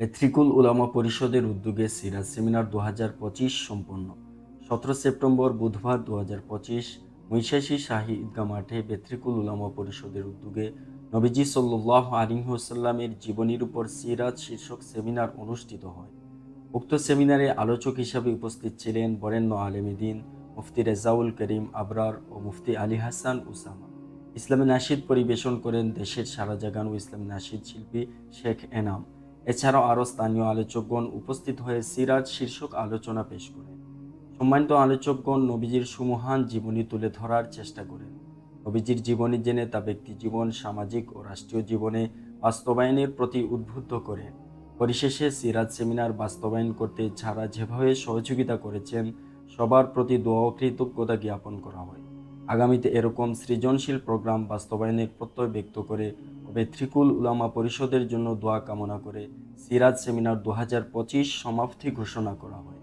এথ্রিকুল উলামা পরিষদের উদ্যোগে সিরাজ সেমিনার দু হাজার পঁচিশ সম্পন্ন। সতেরো সেপ্টেম্বর বুধবার দু হাজার পঁচিশ মৈশাসী শাহী ঈদগা মাঠে বেথ্রিকুল উলামা পরিষদের উদ্যোগে নবীজি সাল্লাহ আলিহাসাল্লামের জীবনীর উপর সিরাজ শীর্ষক সেমিনার অনুষ্ঠিত হয়। উক্ত সেমিনারে আলোচক হিসাবে উপস্থিত ছিলেন বরেণ্য আলেমিদিন মুফতি রেজাউল করিম আবরার ও মুফতি আলী হাসান উসামা। ইসলামী নাশিদ পরিবেশন করেন দেশের সারা জাগানো ইসলামী নাশিদ শিল্পী শেখ এনাম। এছাড়াও আরও স্থানীয় আলোচকগণ উপস্থিত হয়ে সিরাজ শীর্ষক আলোচনা পেশ করেন। সম্মানিত আলোচকগণ, নবীজির সুমহান জীবনী তুলে ধরার চেষ্টা করেন। নবীজির জীবনী জেনে তা ব্যক্তি জীবন, সামাজিক ও রাষ্ট্রীয় জীবনে বাস্তবায়নের প্রতি উদ্বুদ্ধ করেন। পরিশেষে সিরাজ সেমিনার বাস্তবায়ন করতে যারা যেভাবে সহযোগিতা করেছেন, সবার প্রতি দোয়া কৃতজ্ঞতা জ্ঞাপন করা হয়। আগামীতে এরকম সৃজনশীল প্রোগ্রাম বাস্তবায়নের প্রত্যয় ব্যক্ত করে তবে ত্রিকুল উলামা পরিষদের জন্য দোয়া কামনা করে সিরাজ সেমিনার দু হাজার পঁচিশ সমাপ্তি ঘোষণা করা হয়।